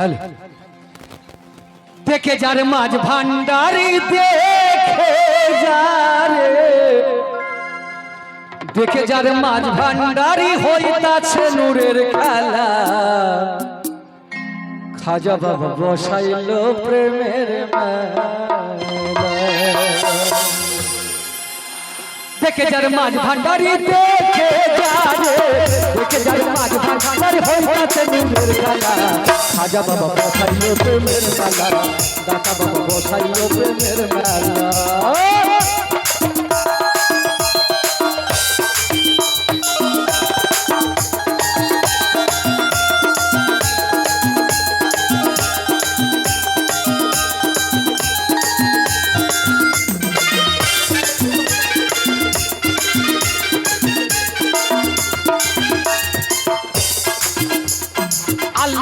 Hello দেখে যার মাঝ ভান্ডারি দেখে যারে। দেখে যার মাঝ ভান্ডারি হইতাছে নূরের খেলা। খাজা বাবা বসাইল প্রেমের মেলা। দেখে যার মাঝ ভান্ডারি দেখে যারে। দেখে যার মাঝ ভান্ডারি হইতাছে নীলের খেলা খাজা বাবা বসাইও প্রেমের মেলা। দাতা বাবা বসাইও প্রেমের মেলা।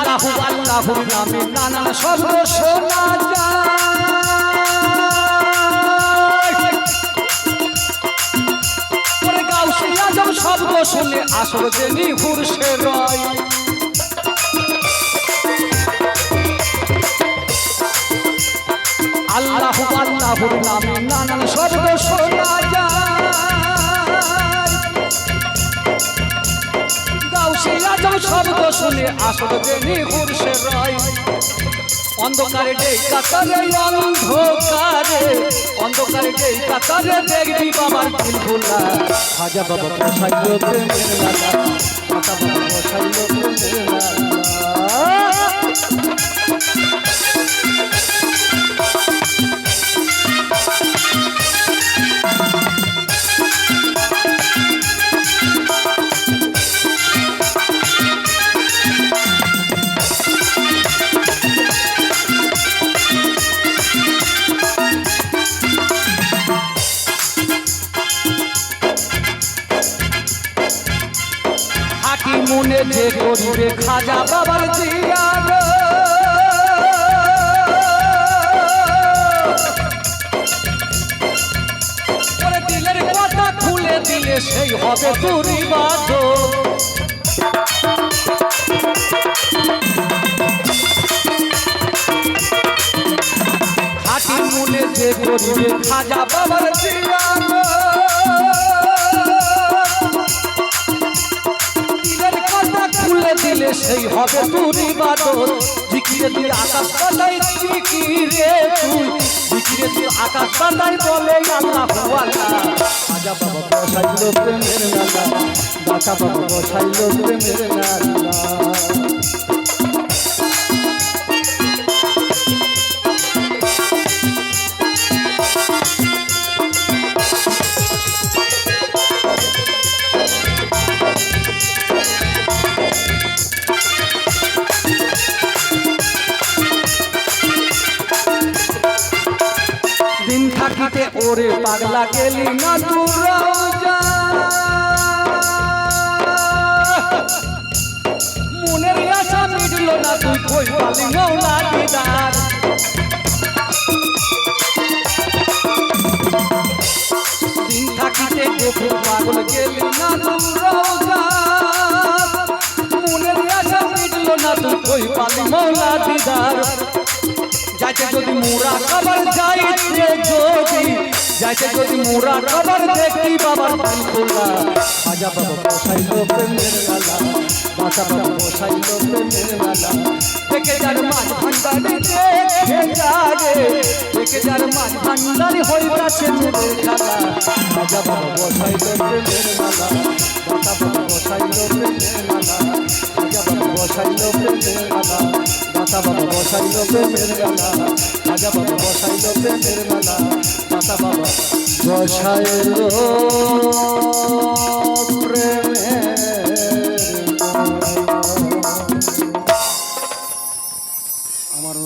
আল্লাহু আল্লাহুর নামে নানা শব্দ শোনা যায় গাউসে আজম শব্দ শুনে আসর জেনি হুরসে রয়। আল্লাহু আল্লাহুর নামে নানান শব্দ শোনা শুনে আসল জেনে হুরসে রয়। অন্ধকারে ডেই কাতারে অন্ধকারে অন্ধকারে ডেই কাতারে দেখবি বাবার দিল ভোলা খাজা বাবা বসাইল প্রেমের লাগা খাজা বাবা বসাইল প্রেমের মনে যে করিবে খাজা বাবার জিয়ার সেই হবে তুরি বাদ হাকি মনে যে করিবে খাজা বাবার জিয়ার সেই হবে তুরি বাদল। জিকিরে তুই আকাশ পাতাই জিকিরে তুই। জিকিরে তুই আকাশ পাতাই বলে আল্লাহ হওয়ালা আজা বাবা বসাইল প্রেমের মেলা দাতা বাবা বসাইল প্রেমের মেলা ওরে পাগলা গেলি না তোরাও যাইতে যদি মোরা কবর যাইতে যদি যাইতে যদি মোরা কবর দেখি বাবার পান খোলা আজা বাবা বসাইল প্রেমের গালা বাসা বাবা বসাইল প্রেমের গালা দেখে যার মাঝ ভান্ডারে দেখে যারে দেখে যার মাঝ ভান্ডারে হইতাছে মোদের খেলা। আজা বাবা বসাইল প্রেমের গালা বাসা বাবা বসাইল প্রেমের গালা আজা বাবা বসাইল প্রেমের গালা মাতা বাবা বসাইল প্রেমের মেলা রাজা বাবা বসাইল প্রেমের মেলা পাতা বাবা বসাইল